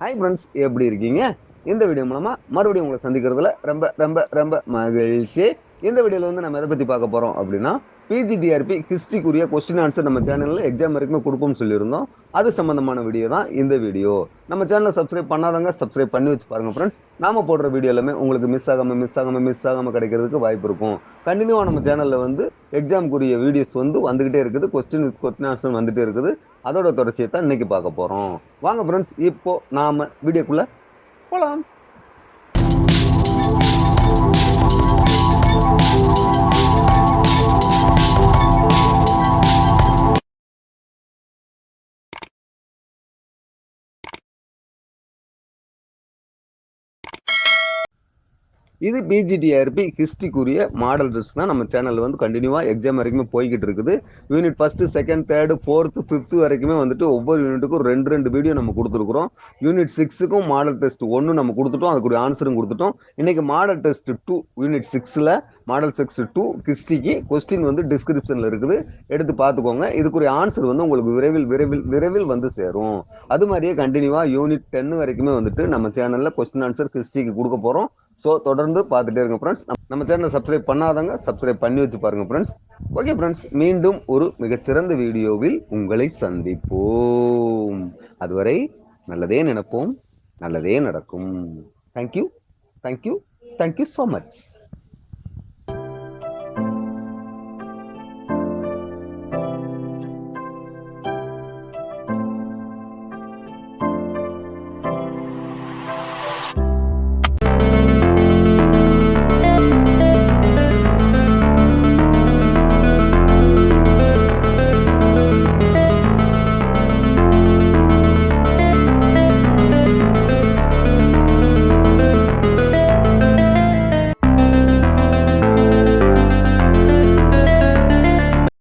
Hi friends எப்படி இருக்கீங்க? இந்த வீடியோ மூலமா மறுபடியும் உங்களை சந்திக்கிறதுல ரொம்ப ரொம்ப ரொம்ப மகிழ்ச்சி. இந்த வீடியோவில் வந்து நம்ம எதை பத்தி பார்க்க போறோம் அப்படின்னா பிஜிடிஆர்பி ஹிஸ்ட்ரிக்குரிய கொஸ்டின் ஆன்சர் நம்ம சேனலில் எக்ஸாம் வரைக்கும் கொடுப்போம்னு சொல்லியிருந்தோம். அது சம்மந்தமான வீடியோ தான் இந்த வீடியோ நம்ம சேனலை சப்ஸ்கிரைப் பண்ணாதவங்க சப்ஸ்கிரைப் பண்ணி வச்சு பாருங்க ஃப்ரெண்ட்ஸ் நாம போடுற வீடியோ எல்லாமே உங்களுக்கு மிஸ் ஆகாமல் மிஸ் ஆகாமல் மிஸ் ஆகாம கிடைக்கிறதுக்கு வாய்ப்பு இருக்கும். கண்டினியூவாக நம்ம சேனலில் வந்து எக்ஸாம்க்குரிய வீடியோஸ் வந்து வந்துகிட்டே இருக்குது. கொஸ்டின் கொஸ்டின் ஆன்சர் வந்துட்டே இருக்குது. அதோட தொடர்ச்சியை தான் இன்னைக்கு பார்க்க போகிறோம் வாங்க ஃப்ரெண்ட்ஸ் இப்போ நாம் வீடியோக்குள்ளே போகலாம் இது பிஜிடிஆர்பி ஹிஸ்ட்ரிக்குரிய மாடல் ரிஸ்க் தான் நம்ம சேனல் வந்து கண்டினியூவா எக்ஸாம் வரைக்குமே போய்கிட்டு இருக்குது. Unit first second third fourth fifth வரைக்குமே வந்துட்டு ஒவ்வொரு யூனிட்டுக்கும் ரெண்டு ரெண்டு வீடியோ நம்ம கொடுத்துருக்குறோம். யூனிட் சிக்ஸுக்கும் மாடல் டெஸ்ட் ஒன்று நம்ம கொடுத்துட்டோம். அதுக்குரிய ஆன்சரும் கொடுத்துட்டோம். இன்னைக்கு மாடல் டெஸ்ட் டூ யூனிட் சிக்ஸில் மாடல் சிக்ஸ் டூ கிஸ்டிக்கு கொஸ்டின் வந்து டிஸ்கிரிப்ஷனில் இருக்குது. எடுத்து பார்த்துக்கோங்க. இதுக்குரிய ஆன்சர் வந்து உங்களுக்கு விரைவில் விரைவில் விரைவில் வந்து சேரும். அது மாதிரியே கண்டினியூவாக யூனிட் டென் வரைக்குமே வந்துட்டு நம்ம சேனலில் கொஸ்டின் ஆன்சர் கிறிஸ்டிக்கு கொடுக்க போகிறோம் ஸோ தொடர்ந்து பார்த்துட்டே இருங்க ஃப்ரெண்ட்ஸ் நம்ம சேனலை சப்ஸ்கிரைப் பண்ணாதவங்க சப்ஸ்கிரைப் பண்ணி வச்சு பாருங்க ஃப்ரெண்ட்ஸ் ஓகே ஃப்ரெண்ட்ஸ் மீண்டும் ஒரு மிகச்சிறந்த வீடியோவில் உங்களை சந்திப்போம். அதுவரை நல்லதே நினைப்போம் நல்லதே நடக்கும். Thank you thank you thank you so much